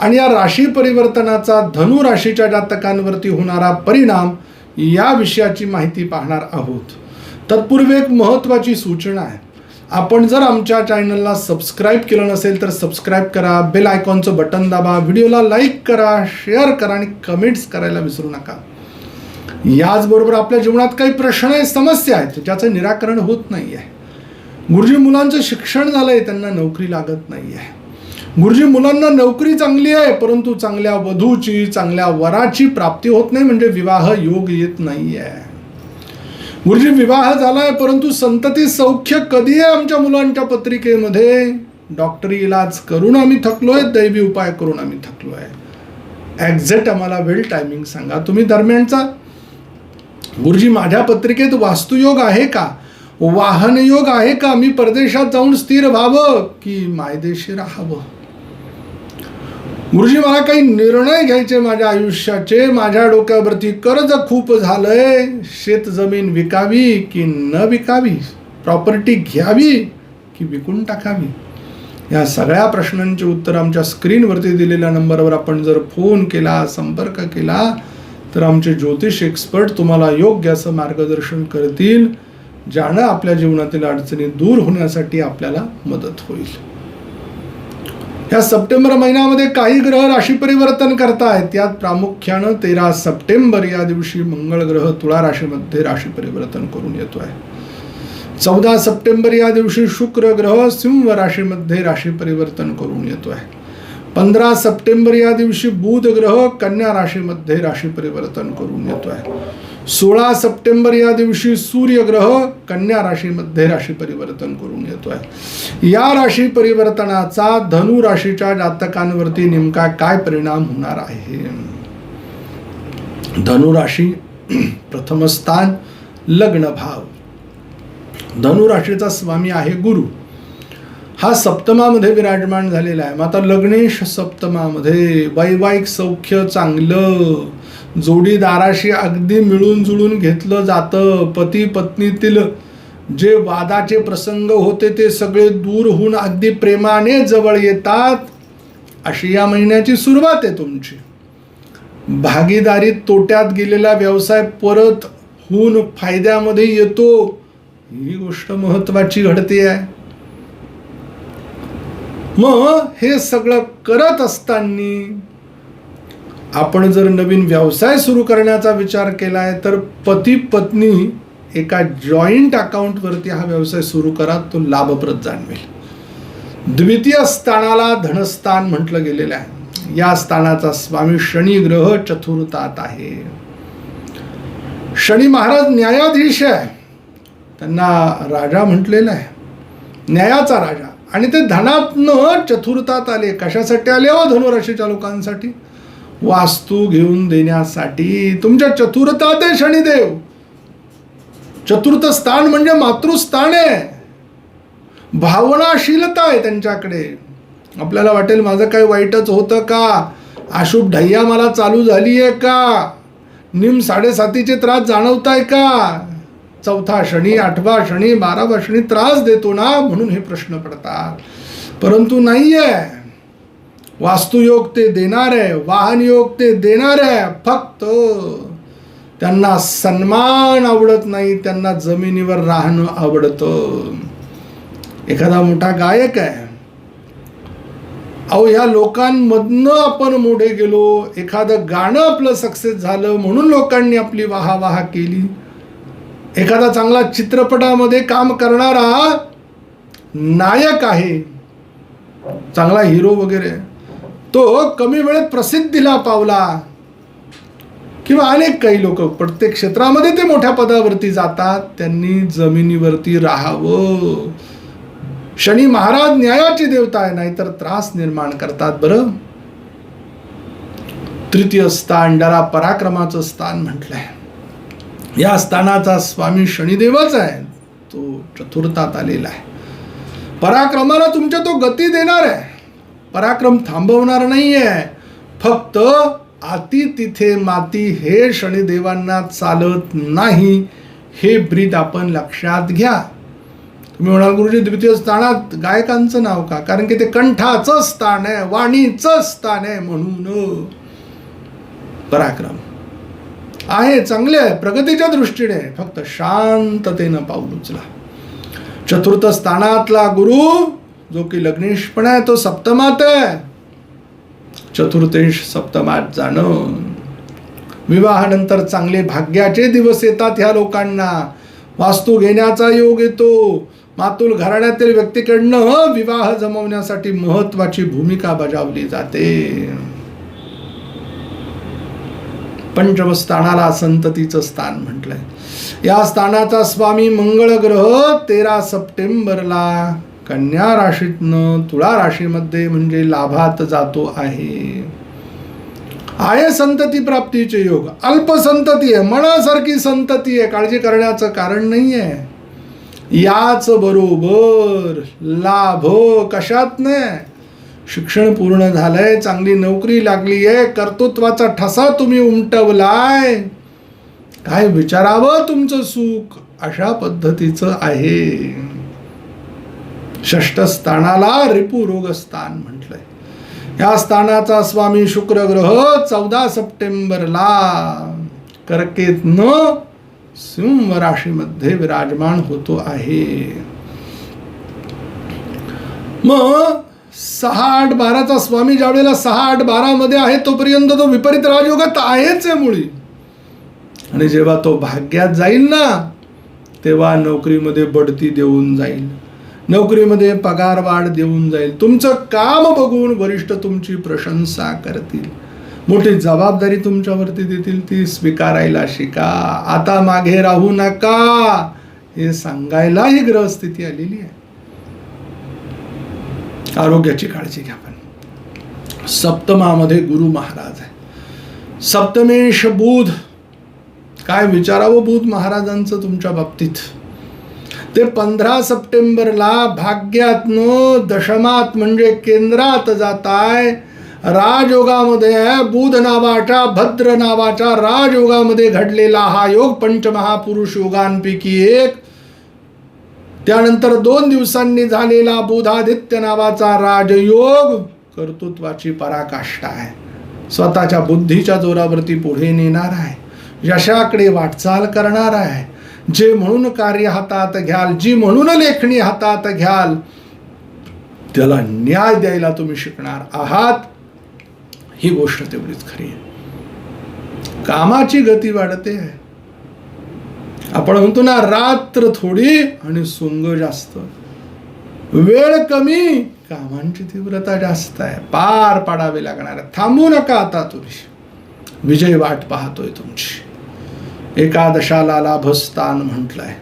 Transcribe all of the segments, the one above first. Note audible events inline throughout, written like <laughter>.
आणि या राशी परिवर्तनाचा धनु राशीच्या जातकांवरती होणारा परिणाम या विषयाची माहिती पाहणार आहोत. तत्पूर्वी एक महत्त्वाची सूचना आहे. आपण जर आमच्या चॅनलला सबस्क्राईब केलं नसेल तर सबस्क्राईब करा बेल आयकॉनचं बटन दाबा व्हिडिओला लाईक करा शेअर करा आणि कमेंट्स करायला विसरू नका. याचबरोबर आपल्या जीवनात काही प्रश्न आहे समस्या आहेत ज्याचं निराकरण होत नाही आहे गुरुजी मुलांचं शिक्षण झालं आहे त्यांना नोकरी लागत नाही आहे गुरुजी मुलांना नोकरी चांगली आहे परंतु चांगल्या वधूची चांगल्या वराची प्राप्ती होत नाही म्हणजे विवाह योग येत नाही आहे गुरुजी विवाह झाला आहे परंतु संतती सौख्य कधी आहे आमच्या मुलांच्या पत्रिकेमध्ये? डॉक्टरी इलाज करून आम्ही थकलोय दैवी उपाय करून आम्ही थकलोय. एक्झॅक्ट आम्हाला वेळ टायमिंग सांगा. तुम्ही दरम्यानचा. गुरुजी माझ्या पत्रिकेत वास्तुयोग आहे का? वाहनयोग आहे का? मी परदेशात जाऊन स्थिर व्हावं की मायदेशी राहावं? गुरुजी मला काही निर्णय घ्यायचे माझ्या आयुष्याचे माझ्या डोक्यावरती कर्ज खूप झालंय. शेत जमीन विकावी की न विकावी? प्रॉपर्टी घ्यावी की विकून टाकावी? या सगळ्या प्रश्नांची उत्तर आमच्या स्क्रीनवरती दिलेल्या नंबरवर आपण जर फोन केला संपर्क केला तर आमचे ज्योतिष एक्सपर्ट तुम्हाला योग्य असं मार्गदर्शन करतील ज्यानं आपल्या जीवनातील अडचणी दूर होण्यासाठी आपल्याला मदत होईल. या सप्टेंबर महिन्यामध्ये काही ग्रह राशी परिवर्तन करतायत. त्यात प्रामुख्यानं तेरा सप्टेंबर या दिवशी मंगळ ग्रह तुळा राशीमध्ये राशी परिवर्तन करून येतो आहे चौदा सप्टेंबर या दिवशी शुक्र ग्रह सिंह राशीमध्ये राशी परिवर्तन करून येतो आहे पंधरा सप्टेंबर या दिवशी बुध ग्रह कन्या राशीमध्ये राशी परिवर्तन करून येतो आहे सोळा सप्टेंबर या दिवशी सूर्यग्रह कन्या राशीमध्ये राशी परिवर्तन करून येतोय. या राशी परिवर्तनाचा धनु राशीच्या जातकांवरती नेमका काय परिणाम होणार आहे? धनु राशी <clears throat> प्रथम स्थान लग्न भाव. धनु राशीचा स्वामी आहे गुरु. हा सप्तमामध्ये विराजमान झालेला आहे. मग आता लग्नेश सप्तमामध्ये वैवाहिक सौख्य चांगलं जोडीदाराशी अगदी मिळून जुळून घेतलं जातं. पती पत्नीतील जे वादाचे प्रसंग होते ते सगळे दूर होऊन अगदी प्रेमाने जवळ येतात. अशी या महिन्याची सुरुवात आहे तुमची. भागीदारीत तोट्यात गेलेला व्यवसाय परत होऊन फायद्यामध्ये येतो. ही गोष्ट महत्वाची घडते आहे. मग हे सगळं करत असताना आपण जर नवीन व्यवसाय सुरू करण्याचा विचार केला आहे तर पती पत्नी एका जॉईंट अकाउंटवरती हा व्यवसाय सुरू करा तो लाभप्रद जाणवेल. द्वितीय स्थानाला धनस्थान म्हटलं गेलेलं आहे. या स्थानाचा स्वामी शनी ग्रह चतुर्थात आहे. शनी महाराज न्यायाधीश आहे. त्यांना राजा म्हटलेला आहे. न्यायाचा राजा. आणि ते धनातनं चतुर्थात आले. कशासाठी आले हो? धनुराशीच्या लोकांसाठी. वास्तू घेऊन देण्यासाठी. तुमच्या चतुर्थात आहे शनिदेव. चतुर्थ स्थान म्हणजे मातृस्थान आहे. भावनाशीलता आहे त्यांच्याकडे. आपल्याला वाटेल माझं काही वाईटच होतं का? अशुभ ढय्या मला चालू झाली आहे का? निम साडेसातीचे त्रास जाणवत आहे का? चौथा शनी आठवा शनी बारावा शनी त्रास देतो ना? म्हणून हे प्रश्न पडतात. परंतु नाही आहे वास्तुयोग ते देणार आहे वाहन योग ते देणार आहे फक्त त्यांना सन्मान आवडत नाही त्यांना जमिनीवर राहणं आवडतं. एखादा मोठा गायक आहे. अहो ह्या लोकांमधनं आपण मोठे गेलो एखादं गाणं आपलं सक्सेस झालं म्हणून लोकांनी आपली वाहा केली. एखादा चांगला चित्रपटामध्ये काम करणारा नायक आहे. चांगला हिरो वगैरे. तो कमी वेळेत प्रसिद्धीला पावला. किंवा अनेक काही लोक प्रत्येक क्षेत्रामध्ये ते मोठ्या पदावरती जातात त्यांनी जमिनीवरती राहावं. शनी महाराज न्यायाची देवता आहे नाहीतर त्रास निर्माण करतात बरं. तृतीय स्थान डरा पराक्रमाचं स्थान म्हटलंय. या स्थानाचा स्वामी शनिदेवच आहे. तो चतुर्थात आलेला आहे. पराक्रमाला तुमच्या तो गती देणार आहे. पराक्रम थांबवणार नाही आहे फक्त आती तिथे माती हे शनिदेवांना चालत नाही. हे ब्रीद आपण लक्षात घ्या. तुम्ही म्हणाल गुरुजी द्वितीय स्थानात गायकांचं नाव का? कारण की ते कंठाचं स्थान आहे वाणीचं स्थान आहे म्हणून. पराक्रम. आहे चांगले आहे प्रगतीच्या दृष्टीने. फक्त शांततेनं पाऊल उचला. चतुर्थ स्थानातला गुरु जो की लग्नेश पण आहे तो सप्तमात आहे. चतुर्थेश सप्तमात जाणं. विवाहानंतर चांगले भाग्याचे दिवस येतात ह्या लोकांना. वास्तू घेण्याचा योग येतो. मातुल घराण्यातील व्यक्तीकडनं विवाह जमवण्यासाठी महत्वाची भूमिका बजावली जाते. पंचमस्थानाला संततीचं स्थान म्हटलंय. या स्थानाचा स्वामी मंगळ ग्रह तेरा सप्टेंबरला. कन्या राशीतनं तुळा राशीमध्ये म्हणजे लाभात जातो आहे. आहे संतती प्राप्तीचे योग. अल्प संतती आहे. मनासारखी संतती आहे. काळजी करण्याचं कारण नाही आहे. याच बरोबर लाभ कशात नाही शिक्षण पूर्ण झालंय चांगली नोकरी लागली आहे कर्तृत्वाचा ठसा तुम्ही उमटवलाय. काय विचारावं तुमचं सुख? अशा पद्धतीचं आहे. षष्टस्थानाला रिपुरोगस्थान स्थान म्हटलंय. या स्थानाचा स्वामी शुक्र ग्रह चौदा सप्टेंबरला कर्केत न सिंह राशीमध्ये विराजमान होतो आहे. मग सहा आठ बाराचा स्वामी ज्यावेळेला सहा आठ बारा मध्ये आहे तोपर्यंत तो विपरीत राजयोगात आहेच आहे मुळी. आणि जेव्हा तो भाग्यात जाईल ना तेव्हा नोकरीमध्ये बढती देऊन जाईल. नोकरीमध्ये पगार वाढ देऊन जाईल. तुमचं काम बघून वरिष्ठ तुमची प्रशंसा करतील. मोठी जबाबदारी तुमच्यावरती देतील ती स्वीकारायला शिका. आता मागे राहू नका. हे सांगायला ही ग्रहस्थिती आलेली आहे. आरोग्याची काळजी घ्या पण. सप्तमामध्ये गुरु महाराज आहे. सप्तमेश बुध. काय विचारावं बुध महाराजांचं तुमच्या बाबतीत? ते पंधरा सप्टेंबरला भाग्यातनं दशमात म्हणजे केंद्रात जात आहे. राजयोगामध्ये आहे बुध नावाच्या भद्र नावाच्या राजयोगामध्ये घडलेला हा योग पंचमहापुरुष योगांपैकी एक. त्यानंतर दोन दिवसांनी झालेला बुधादित्य नावाचा राजयोग कर्तृत्वाची पराकाष्ठा आहे. स्वतःच्या बुद्धीच्या जोरावरती पुढे नेणार आहे. यशाकडे वाटचाल करणार आहे. जे म्हणून कार्य हातात घ्याल जी म्हणून लेखणी हातात घ्याल त्याला न्याय द्यायला तुम्ही शिकणार आहात. ही गोष्ट तेवढीच खरी आहे. कामाची गती वाढते. आहे आपण म्हणतो ना रात्र थोडी आणि सोंग जास्त. वेळ कमी कामांची तीव्रता जास्त आहे. पार पाडावी लागणार. आहे थांबू नका आता तुम्ही. विजय वाट पाहतोय तुमची. एकादशाला लाभस्थान म्हटलंय.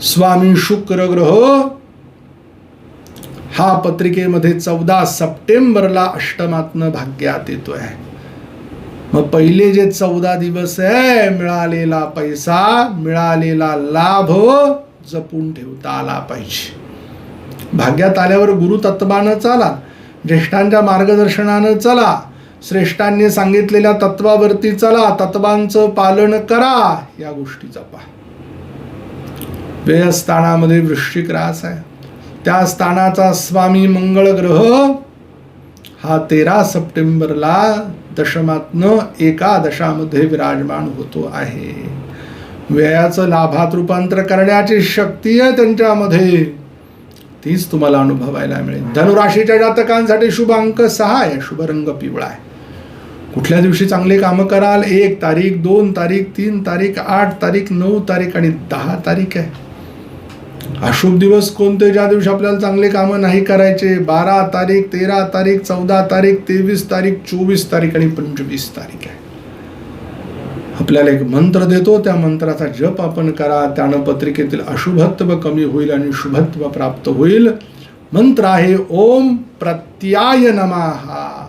स्वामी शुक्र ग्रह हा पत्रिकेमध्ये चौदा सप्टेंबरला अष्टमातनं भाग्यात येतोय. मग पहिले जे चौदा दिवस आहे मिळालेला पैसा मिळालेला लाभ जपून ठेवता आला पाहिजे. भाग्यात आल्यावर गुरु तत्वानं चला ज्येष्ठांच्या मार्गदर्शनानं चला श्रेष्ठांनी सांगितलेल्या तत्वावरती चला तत्वांचं पालन करा या गोष्टी जपा. व्ययस्थानामध्ये वृश्चिक रास आहे. त्या स्थानाचा स्वामी मंगळ ग्रह हा तेरा सप्टेंबरला दशमातनं एकादशामध्ये विराजमान होतो आहे. व्ययाचं लाभात रूपांतर करण्याची शक्ती आहे त्यांच्यामध्ये. तीच तुम्हाला अनुभवायला मिळेल. धनुराशीच्या जातकांसाठी शुभ अंक सहा आहे. शुभ रंग पिवळा आहे. कुठल्या दिवशी चांगले कामं कराल? एक तारीख दोन तारीख तीन तारीख आठ तारीख नऊ तारीख आणि दहा तारीख आहे. अशुभ दिवस कोणते? ज्या दिवशी आपल्याला चांगले कामं नाही करायचे बारा तारीख तेरा तारीख चौदा तारीख तेवीस तारीख चोवीस तारीख आणि पंचवीस तारीख आहे. आपल्याला एक मंत्र देतो त्या मंत्राचा जप आपण करा. त्यानं पत्रिकेतील अशुभत्व कमी होईल आणि शुभत्व प्राप्त होईल. मंत्र आहे ओम प्रत्याय नमाहा